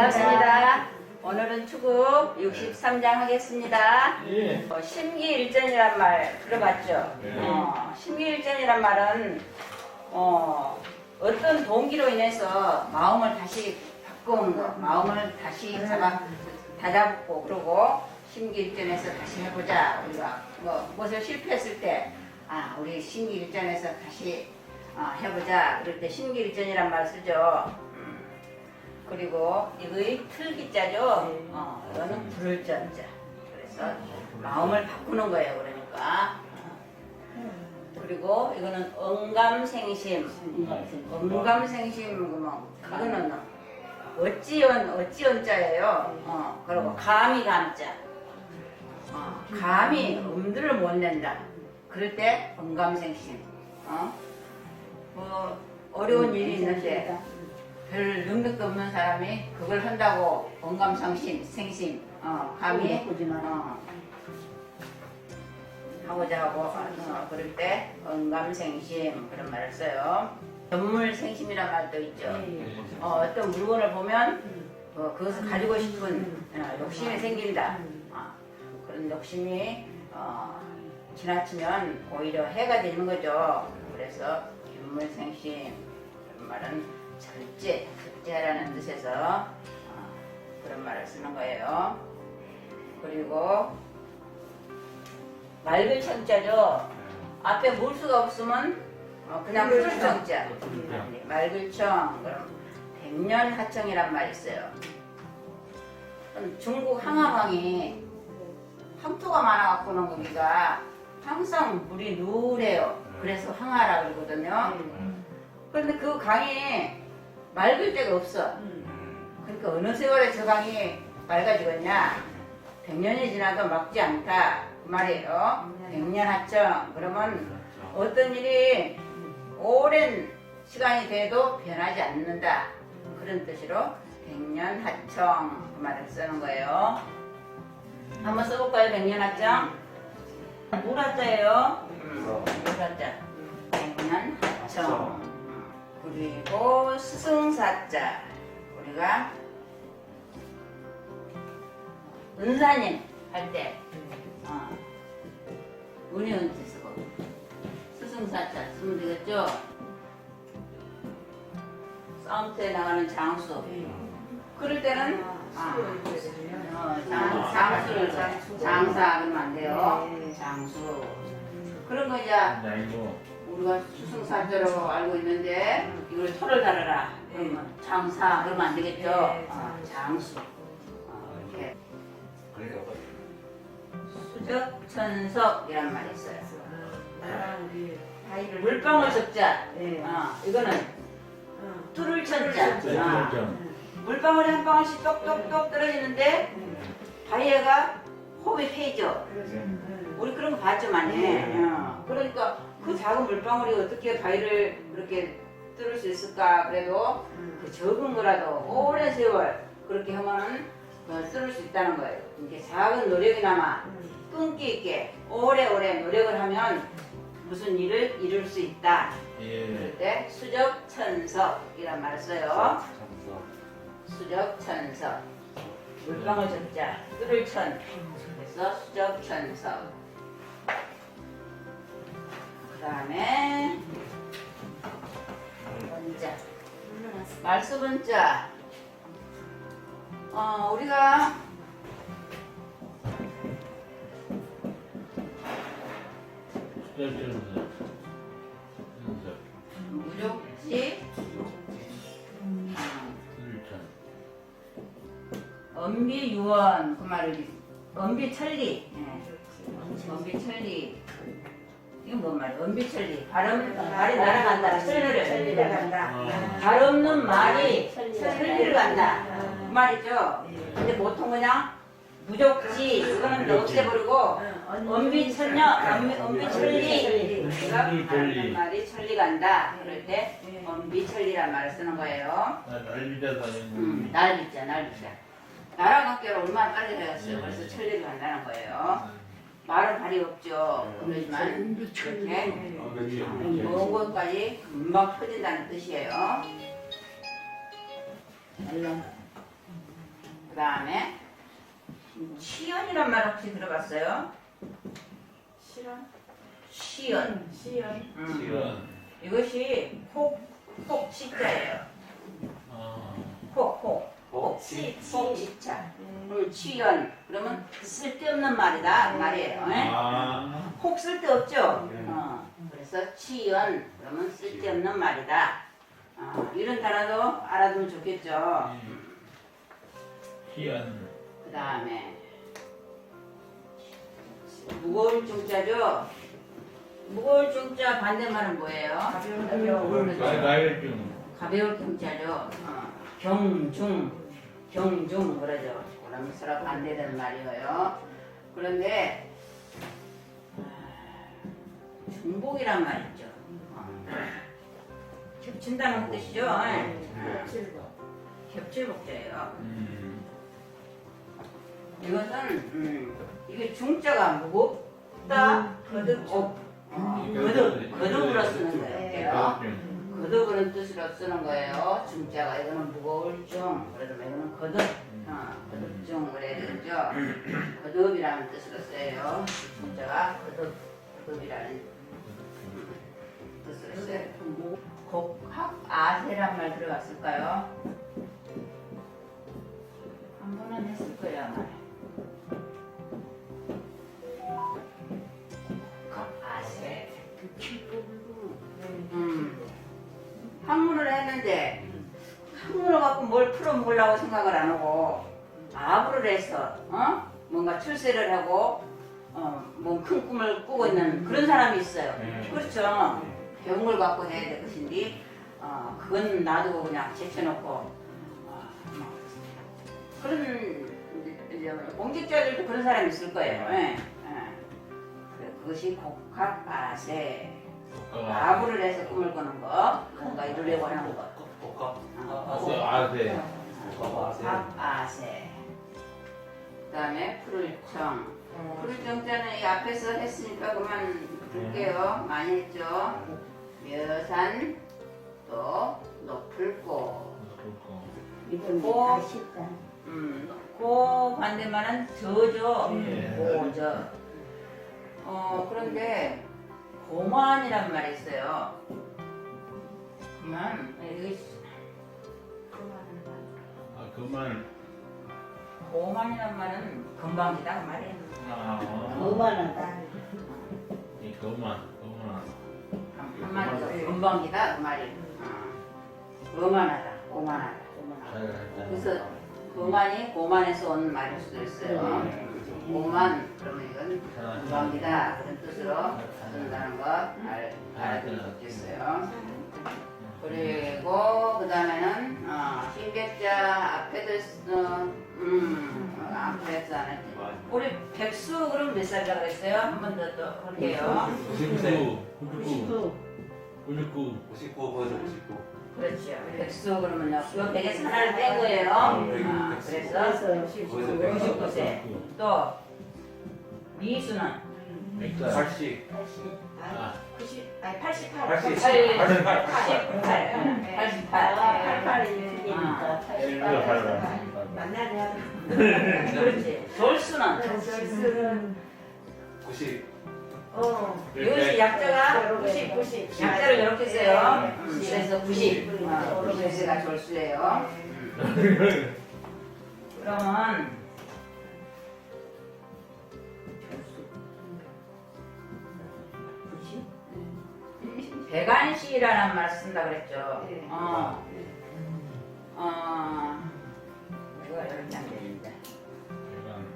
반갑습니다. 오늘은 추구 63장 하겠습니다. 예. 어, 심기일전이란 말 들어봤죠? 네. 어, 심기일전이란 말은 어, 어떤 동기로 인해서 마음을 다시 바꾸는 거, 마음을 다시 잡아 다잡고 그러고 심기일전에서 다시 해보자. 우리가 뭐 무엇을 실패했을 때, 아 우리 심기일전에서 다시 어, 해보자. 그럴 때 심기일전이란 말 쓰죠. 음. 그리고 이거의 틀기자죠. 어, 이거는 불전자. 그래서 마음을 바꾸는 거예요. 그러니까. 어. 그리고 이거는. 언감생심 그러면 이거는 어찌언 어찌언자예요. 어, 그리고 감이 감자. 어, 감이 음들을 못 낸다. 그럴 때 언감생심. 어? 뭐 어려운 일이 있는데 별 능력도 없는 사람이 그걸 한다고 언감상심, 생심, 어, 감이 어, 하고자 하고 어, 그럴 때 언감생심 그런 말을 써요. 전물생심이란 말도 있죠. 어, 어떤 물건을 보면 어, 그것을 가지고 싶은 어, 욕심이 생긴다. 어, 그런 욕심이 어, 지나치면 오히려 해가 되는 거죠. 그래서 전물생심 그런 말은 절제, 절제하라는 뜻에서 어, 그런 말을 쓰는 거예요. 그리고 맑을 청자죠. 앞에 물수가 없으면 어, 그냥 푸를 청자. 네, 맑을 청. 그럼 백년 하청이란 말이 있어요. 중국 항암왕이 황토가 많아갖고는 거기가 항상 물이 누래요. 그래서 항아라 그러거든요. 그런데 그 강이 맑을 데가 없어. 그러니까 어느 세월에 저 강이 맑아지겠냐? 100년이 지나도 막지 않다. 그 말이에요. 100년 하청. 그러면 어떤 일이 오랜 시간이 돼도 변하지 않는다. 그런 뜻으로 100년 하청. 그 말을 쓰는 거예요. 한번 써볼까요? 100년 하청? 물하자예요. 물하자. 100년 하청. 그리고 스승사자. 우리가 은사님 할 때, 어, 은혜 은지 쓰고, 스승사자 쓰면 되겠죠? 싸움터에 나가는 장수. 그럴 때는, 아, 어, 장, 장수를, 장사 그러면 안 돼요. 장수. 그런 거 이제 우리가 수승사자로 알고 있는데 이걸 토를 달아라. 그러면 장사 그러면 안 되겠죠? 아, 장수. 어, 이렇게. 수적 천석이란 말이 있어요. 물방울 적자. 어, 이거는 뚫을 천자. 어, 물방울이 한 방울씩 똑똑똑 떨어지는데 바위가 호흡이 패죠? 우리 그런 거 봤죠 많이. 어, 그러니까 그 작은 물방울이 어떻게 바위를 그렇게 뚫을 수 있을까 그래도 그 적은 거라도 오랜 세월 그렇게 하면은 어, 뚫을 수 있다는 거예요. 이게 작은 노력이나마 끈기 있게 오래오래 노력을 하면 무슨 일을 이룰 수 있다. 예. 그럴 때 수적 천석이란 말을 써요. 수적 천석. 물방울 적자 뚫을 천. 그래서 수적 천석 그 다음에 원자. 말수 분자. 어 우리가 무족지. 엄비 유원 그 말을 엄비 천리. 예. 엄비 천리 이건 뭔 말이야? 엄비천리. 발음 발이 날아간다. 천리를 발 없는 말이 천리를 간다. 그 말이죠. 근데 보통 그냥 무족지 이거는 없애버리고 엄비천녀 엄비, 엄비천리. 우리가 발 없는 말이 천리 간다. 그럴 때 엄비천리란 말을 쓰는 거예요. 음, 날비자, 날비자. 나랑 관계로 얼마나 빨리 되었어요. 그래서 천리를 간다는 거예요. 말은 발이 없죠. 그러지만 이렇게 먼 곳까지 금방 퍼진다는 뜻이에요. 다음에 치연이란 말 혹시 들어봤어요? 실현? 치연. 시연? 음. 시원. 이것이 콕, 콕 치자예요. 아. 콕, 콕. 치자. 음, 치연. 그러면 쓸데없는 말이다. 그 말이에요. 예? 아. 콕 쓸데없죠? 네. 어, 그래서 치연. 그러면 쓸데없는 말이다. 어, 이런 단어도 알아두면 좋겠죠. 희연. 그 다음에 무거울 중자죠. 무거울 중자 반대말은 뭐예요? 가벼운 말 말중. 가벼울 중자죠. 어, 경중, 경중 그러죠. 그러면 서로 반대되는 말이에요. 그런데 아, 중복이란 말 있죠. 어, 겹친다는 뜻이죠. 어, 칠거 겹칠복자예요. 음. 이것은 음, 이게 중자가 무겁다, 거듭, 거듭, 거듭으로 쓰는 거예요. 거듭이라는 뜻으로 쓰는 거예요. 중자가 이거는 무거울 중, 그러면 이거는 거듭, 어, 거듭 중 그래야 되죠. 거듭이라는 뜻으로 써요. 중자가 거듭, 거듭이라는 뜻으로 써요. 곡학 아세란 말 들어봤을까요? 한 번은 했을 거예요 아마. 학문을 했는데 학문을 갖고 뭘 풀어먹으려고 생각을 안 하고 아부를 해서 어? 뭔가 출세를 하고 어, 뭐큰 꿈을 꾸고 있는 그런 사람이 있어요. 네. 그렇죠. 배운 걸 갖고 해야 될 것인데 어, 그건 놔두고 그냥 제쳐놓고 어, 뭐 그런 공직자들도 그런 사람이 있을 거예요. 예. 예. 그래, 그것이 곡학아세 아부를 해서 꿈을 꾸는 거, 뭔가 이루려고 하는 거. 아세 아세. 곡학아세. 그다음에 풀청. 풀정자는 이 앞에서 했으니까 그만 둘게요. 많이 했죠. 묘산 또 높을 곳. 이건 고. 다 쉽다. 음, 고 반대말은 저죠. 예. 고저. 어 그런데 고만이란 말이 있어요. 그만 이게 아 그만. 고만이란 말은 금방이다 그 말이에요. 아. 오만하다. 이 그만 그만. 한마디로 금방이다 그 말이에요. 어. 오만하다, 오만하다, 오만하다. 그래서 고만이 고만에서 온 말일 수도 있어요. 고만 그러면 이건 금방이다 그런 뜻으로 쓴다는 거 알, 알아두면 좋겠어요. 그리고 그 다음에는 어, 신백자 앞에도 있- 어, 음 어, 안 했지. 우리 백수 그럼 몇 살이라고 그랬어요? 한 번 더 또 할게요. 99. 99. 99. 99. 59 버전 59. 그렇죠. 백수 그러면요. 요 백에서 하나를 뺀 거예요. 아, 그래서 그래서 99. 99세. 또 미수는 100살. 80. 80. 아. 90. 아니 88. 80. 88. 88. 88. 88이 틀리니까. 일로 발라. 만나면 그렇지. 절수는 90. 어. 이것이 약자가 90, 90. 약자를 이렇게 써요. 음, 네. 그래서 90. 어, 90세가 졸수예요. 음. 그러면 배관시라는 말 쓴다 그랬죠. 네. 어. 어. 이거 이렇게 안 되는데. 약간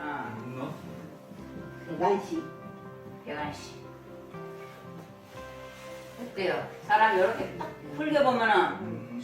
어. 눈. 대관식. 배관시. 어때요? 사람 이렇게 딱 흘겨보면은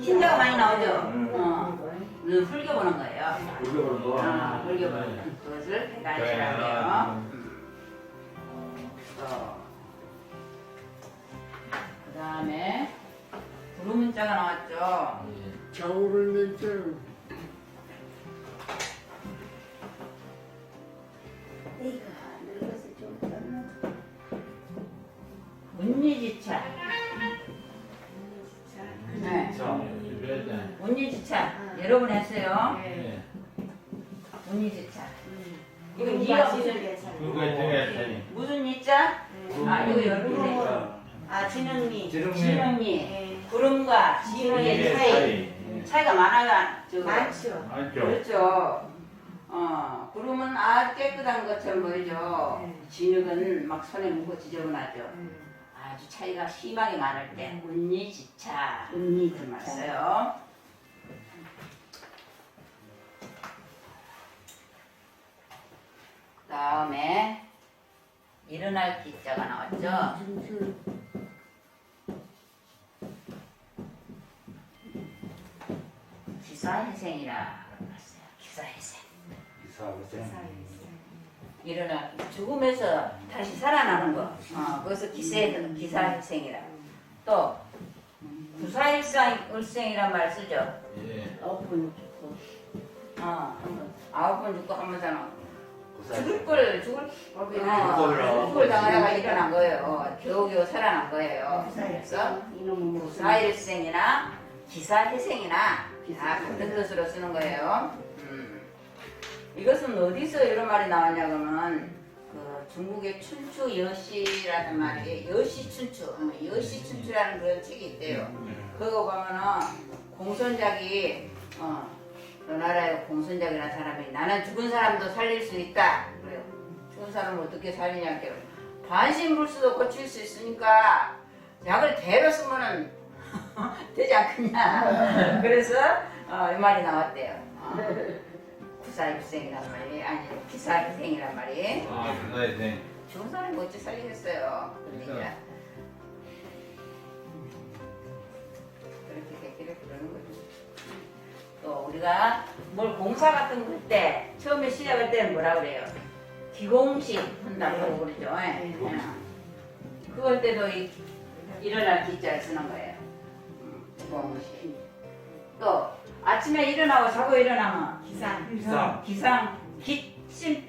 흰자가 많이 나오죠? 어. 눈 흘겨보는 거예요. 올려보는 거. 아, 흘겨보는 그것을 배관시라고 해요. 그 다음에 구름문자가 나왔죠. 겨울을 늦은. 여러분 했어요? 네. 운니지차 이거 이거 니가 니가 무슨- 무슨 니자? 아 이거 여러분 아 진흥리 지름이 진영이 예. 구름과 진영의 차이 차이가 많아가 저 많죠 맞죠? 그렇죠. 어 구름은 아주 깨끗한 것처럼 보이죠. 네. 진흙은 막 손에 묻고 지저분하죠. 음. 아주 차이가 심하게 많을 때 운니지차. 그 말써요. 다음에 일어날 기자가 나왔죠. 기사회생이라 그랬어요. 기사회생. 일어나 죽음에서 다시 살아나는 거. 어, 그래서 기세 기사회생이라. 또 구사일생이란 말 쓰죠. 예. 어분 좋고 어, 아홉 번 죽고 한 번 사나. 죽을 걸 죽을 어, 죽을 걸 당하다가 일어난 거예요. 겨우겨우 살아난 거예요. 그래서 이놈은 구사일생이나 기사회생이나 다 같은 뜻으로 쓰는 거예요. 음. 이것은 어디서 이런 말이 나왔냐 그러면 그 중국의 춘추 여시라는 말이 여시 춘추, 어, 여시 춘추라는 그런 책이 있대요. 그거 보면은 공손작이 어, 그 나라의 공손작이라는 사람이 나는 죽은 사람도 살릴 수 있다. 그래요. 죽은 사람을 어떻게 살리냐 고 반신불수도 고칠 수 있으니까 약을 대로 쓰면은 되지 않겠냐. 그래서 어, 이 말이 나왔대요. 어, 구사일생이란 말이 아니 기사일생이란 말이 아, 기사회생. 죽은 사람이 어찌 살리겠어요. 그러니까. 또 우리가 뭘 공사 같은 거 할 때 처음에 시작할 때는 뭐라 그래요? 기공식 한다고 그러죠. 예. 예. 그럴 때도 이, 일어날 기자를 쓰는 거예요. 음, 기공식. 또 아침에 일어나고 자고 일어나면 기상 기상 기상 기침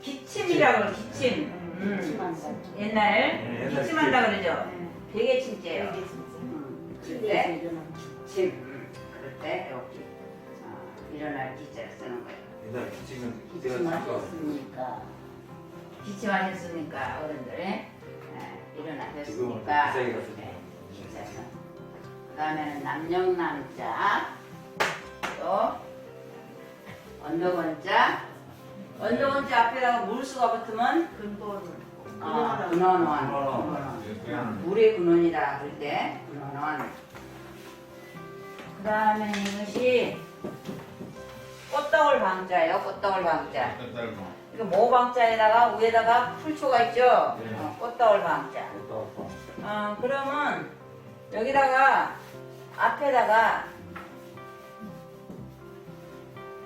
기침이라고 기침. 음. 기침한다 옛날 네, 옛날 기침한다 그러죠. 베개 침대예요. 이게 진짜 음, 그럴 때 기침. 음, 그럴 때 어, 일어날 기자를 쓰는 거예요. 옛날 기침은 기대가 기침하셨으니까 기침하셨습니까 어른들? 예, 지금은? 기사기가 쓰죠. 네, 기자서. 그 다음에는 남영남자 또 언더건자 언더건자 앞에다가 물수가 붙으면 근본을 아, 근원원 근원원. 예, 그냥 물의 근원이다 그럴 때 근원원 그 다음에 이것이 꽃덩을 방자예요 꽃덩을 방자. 이거 모방자에다가 위에다가 풀초가 있죠 네. 어, 꽃덩을 방자 어, 그러면 여기다가 앞에다가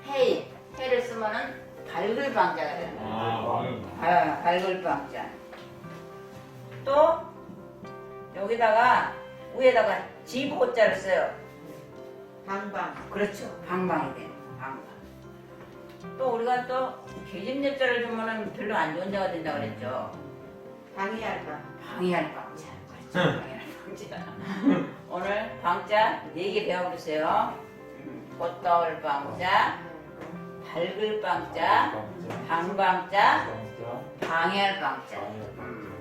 해 해를 쓰면은 밝을 방자가 되는 거예요 아. 아, 밝을 방자. 또 여기다가 위에다가 지보자를 써요. 방방 그렇죠. 방방이 돼요. 방방. 또 우리가 또 계집nhập자를 주면은 별로 안 좋은 자가 된다 그랬죠. 방해할까 방해할 방자. 그렇죠. 방해할 방자. 오늘 방자 네 개 배워보세요. 음, 꽃다울 방자, 밝을 방자, 방방자, 방해할 방자. 음.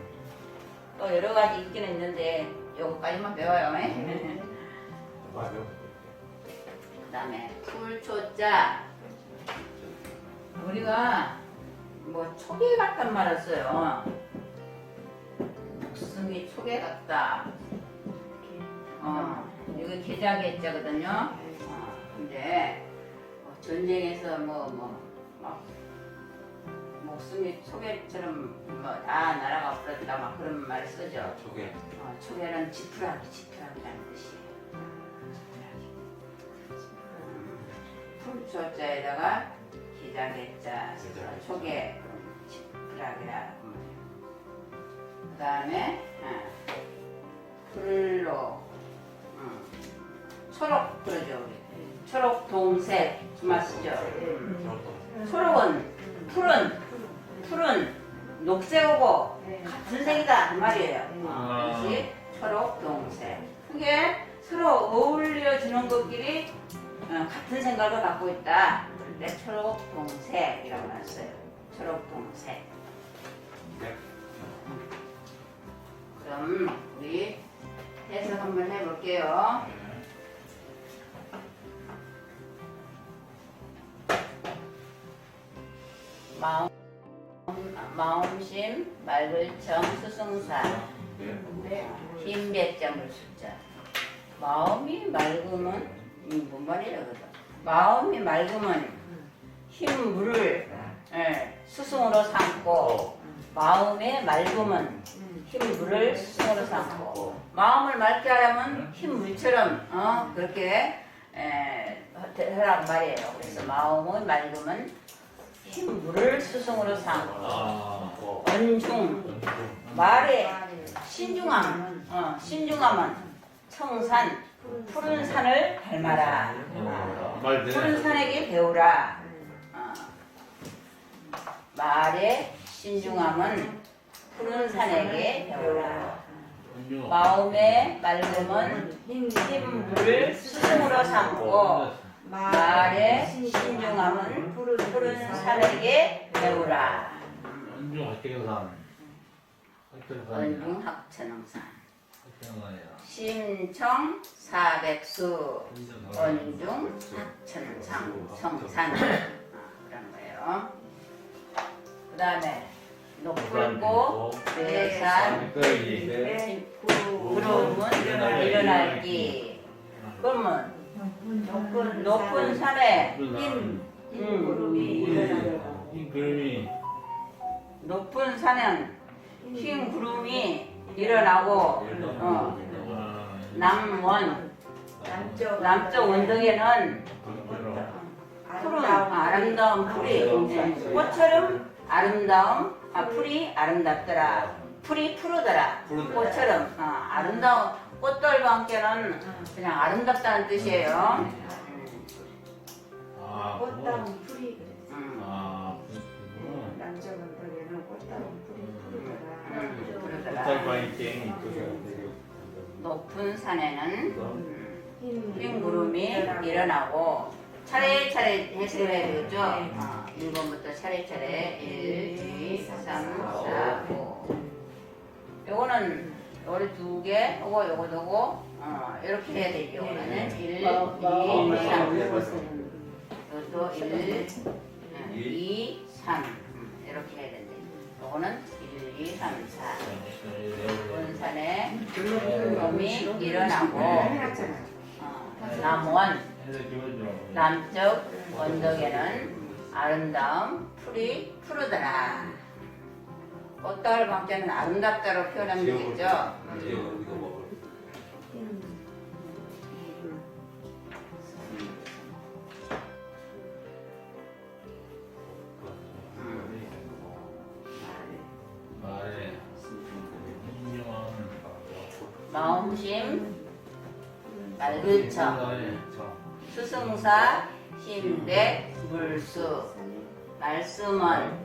또 여러 가지 있기는 있는데 요거까지만 배워요. 맞아. 그다음에 풀초자 우리가 뭐 초계 같단 말을 써요. 목숨이 초계 같다. 어, 이거 계좌계자거든요. 어, 근데 뭐 전쟁에서 뭐 뭐 막 목숨이 초계처럼 뭐다 나라가 없어졌다 막 그런 말을 쓰죠. 조개. 어, 초계는 지푸라기, 지푸라기라는 뜻이에요. 풀초자에다가 기자개자, 기자개자. 초계, 지푸라기라. 그 다음에 풀로 음, 초록 그러죠 우리. 초록 동색 주말 쓰죠. 음. 초록은 푸른 푸른 녹색하고 같은 색이다 그 말이에요. 어, 그것이 초록 동색. 그게 서로 어울려 주는 것끼리 어, 같은 생각을 갖고 있다. 때 초록동색이라고 했어요. 초록동색. 네. 그럼 우리 해석 한번 해볼게요. 마음, 마음심, 말글청, 수승사, 흰 배점을 숫자. 마음이 맑으면 이뭔 그거? 마음이 맑으면 흰 물을 예, 수승으로 삼고 마음에 맑으면 흰 물을 수승으로 삼고 마음을 맑게 하려면 흰 물처럼 어, 그렇게 에, 하라고 말이에요. 그래서 마음을 맑으면 흰 물을 수승으로 삼고 아, 언중 말에 신중함 어, 신중함은 청산 푸른 산을 닮아라. 말 푸른. 산에게 배우라. 어, 말에 신중함은 푸른 산에게 배우라 마음에 맑음은 흰 물을 수승으로 삼고 말에 신중함은 푸른 산에게 배우라 안중 학교산. 학교산. 언중 학천왕산 학교산이야. 심청 사백수 언중 학천상 청산 아, 그런 거예요. 그 다음에 높은 꽃 외산 거기. 구름은 일어날기. 그러면 높은, 높은 산에 흰 음, 이 그림이 높은 산은 흰 구름이 일어나고 어, 아, 남원 남쪽 남쪽 원덕에는 그렇구나. 푸른 아름다운 풀이 예, 꽃처럼 아름다움? 아 풀이 아름답더라. 풀이 푸르더라. 꽃처럼. 어, 아름다운 꽃들과 함께는 그냥 아름답다는 뜻이에요. 아, 꽃다운 풀이 그래. 음, 아, 그렇구나. 남쪽 언덕에는 꽃다운 풀이 푸르더라. 음, 푸르더라. 꽃달방이 땡이 높은 산에는 음, 흰흰 구름이 일어나고 차례차례 해석을 해야 되겠죠? 어, 1번부터 차례차례 1, 2, 3, 4, 5 요거는 요리 두 개, 요거 요거 요거 어, 이렇게 해야 되죠 요거는 1, 2, 3 요것도 1, 2, 3 음, 이렇게 해야 되는데 요거는 1, 2, 3, 4 높은 산에 구름이 일어나고 어, 남원 남쪽 언덕에는 아름다움 풀이 푸르더라. 꽃다울 방자는 아름답다로 표현하면 되겠죠? 말에 인정한 마음심 말글청 수승사 신백 물수 말씀은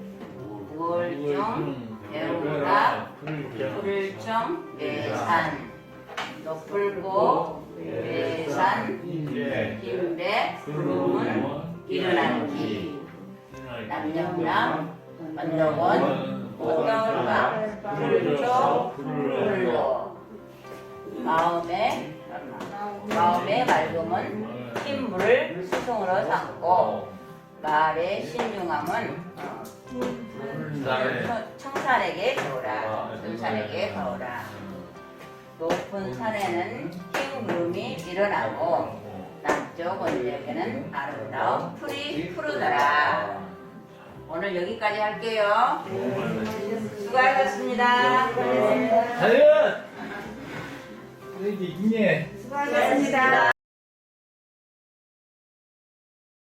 우월중 배우라? 풀청 외산. 높을고 외산. 흰백 구름은 일어나기. 남영남 언덕원 꽃가을과 풀초 풀로 마음에 마음의 맑음은 흰 물을 수승으로 삼고 말의 신중함은 어, 청- 청산에게 배우라 순산에게 배우라 높은 산에는 흰 구름이 일어나고 남쪽 언덕에는 아름다운 풀이 푸르더라 오늘 여기까지 할게요 수고하셨습니다 자연! 이게 있네. 수고하셨습니다.